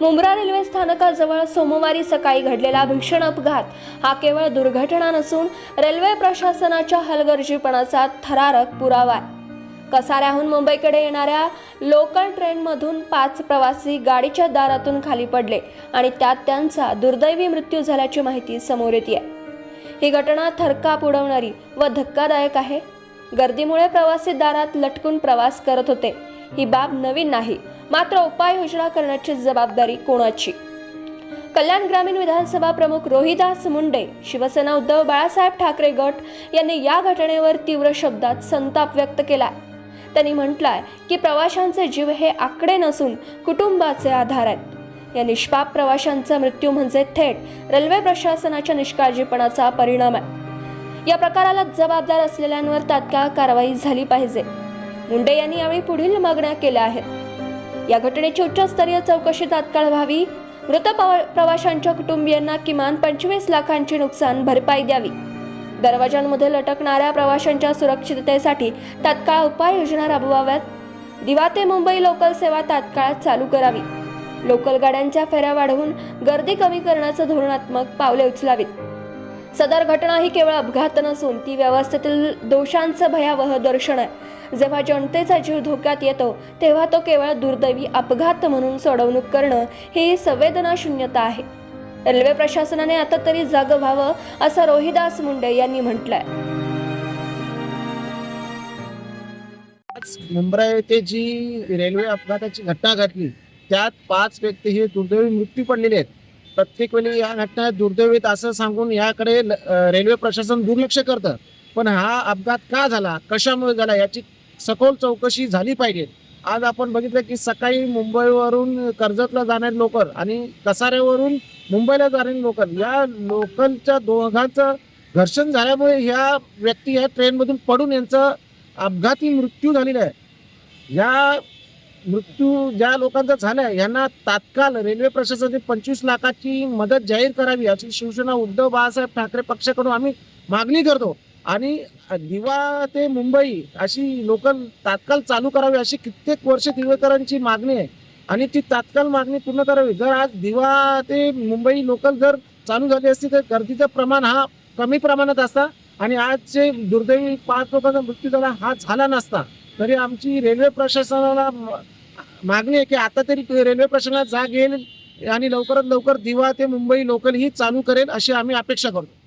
Mumbra railway स्थानकाजवळ सोमवारी सकाळी घडलेला भीषण अपघात. हा केवळ दुर्घटना नसून रेल्वे प्रशासनाच्या हलगर्जीपणाचा थरारक पुरावा आहे. कसाऱ्याहून मुंबईकडे येणाऱ्या लोकल ट्रेनमधून पाच प्रवासी गाडीच्या दारातून खाली पडले आणि त्यात त्यांचा दुर्दैवी मृत्यू झाल्याची माहिती समोर येते ही घटना थरकाप उडवणारी व धक्कादायक आहे. गर्दीमुळे प्रवासी दारात लटकून प्रवास करत होते. ही बाब नवीन नाही मात्र उपाययोजना करण्याची जबाबदारी कोणाची? कल्याण ग्रामीण विधानसभा प्रमुख रोहिदास मुंडे शिवसेना उद्धव बाळासाहेब ठाकरे गट यांनी या घटनेवर तीव्र शब्दात संताप व्यक्त केला त्यांनी म्हटलाय की प्रवाशांचे जीव हे आकडे नसून कुटुंबाचे आधार आहेत. या निष्पाप प्रवाशांचा मृत्यू म्हणजे थेट रेल्वे प्रशासनाच्या निष्काळजीपणाचा परिणाम आहे. या प्रकाराला जबाबदार असलेल्यांवर तात्काळ कारवाई झाली पाहिजे. मुंडे यांनी यावेळी पुढील मागण्या केल्या आहेत. या घटनेची उच्चस्तरीय चौकशी तात्काळ व्हावी. मृत प्रवाशांच्या कुटुंबियांना किमान पंचवीस लाखांची नुकसान भरपाई द्यावी. दरवाजांमध्ये लटकणाऱ्या प्रवाशांच्या सुरक्षिततेसाठी तात्काळ उपाययोजना राबवाव्यात. दिवा ते मुंबई लोकल सेवा तात्काळ चालू करावी. लोकल गाड्यांच्या फेऱ्या वाढवून गर्दी कमी करण्याचं धोरणात्मक पावले उचलावीत. सदर घटना ही केवळ अपघात नसून ती व्यवस्थेतील दोषांचं भयावह दर्शन आहे. जेव्हा जनतेचा जीव धोक्यात येतो तेव्हा तो केवळ दुर्दैवी अपघात म्हणून सोडवणूक करणं ही संवेदना शून्यता आहे. रेल्वे प्रशासनाने आता तरी जाग व्हावं असं रोहिदास मुंडे यांनी म्हटलंय. मुंबई येथे जी रेल्वे अपघाताची घटना घडली त्यात पाच व्यक्ती हे दुर्दैवी मृत्यू पडलेले आहेत. प्रत्येक वेळी या घटना दुर्दैवीत असं सांगून याकडे रेल्वे प्रशासन दुर्लक्ष करतं. पण हा अपघात का झाला? कशामुळे झाला? याची सखोल चौकशी झाली पाहिजे. आज आपण बघितलं की सकाळी मुंबईवरून कर्जतला जाणारी लोकल आणि कसाऱ्यावरून मुंबईला जाणारी लोकल या लोकलच्या दोघांचं घर्षण झाल्यामुळे ह्या व्यक्ती या ट्रेनमधून पडून यांचं अपघाती मृत्यू झालेला आहे. या मृत्यू ज्या लोकांचा झाला आहे यांना तात्काळ रेल्वे प्रशासनाने पंचवीस लाखाची मदत जाहीर करावी अशी शिवसेना उद्धव बाळासाहेब ठाकरे पक्षाकडून आम्ही मागणी करतो. आणि दिवा ते मुंबई अशी लोकल तात्काळ चालू करावी अशी कित्येक वर्ष दिवेकरांची मागणी आहे. आणि ती तात्काळ मागणी पूर्ण करावी. जर आज दिवा ते मुंबई लोकल जर चालू झाली असती तर गर्दीचं प्रमाण हा कमी प्रमाणात असता आणि आज जे दुर्दैवी पाच लोकांचा मृत्यू झाला हा झाला नसता. तरी आमची रेल्वे प्रशासनाला मागणी आहे की आता तरी रेल्वे प्रशासनाला जाग येईल आणि लवकरात लवकर दिवा ते मुंबई लोकल ही चालू करेल अशी आम्ही अपेक्षा करतो.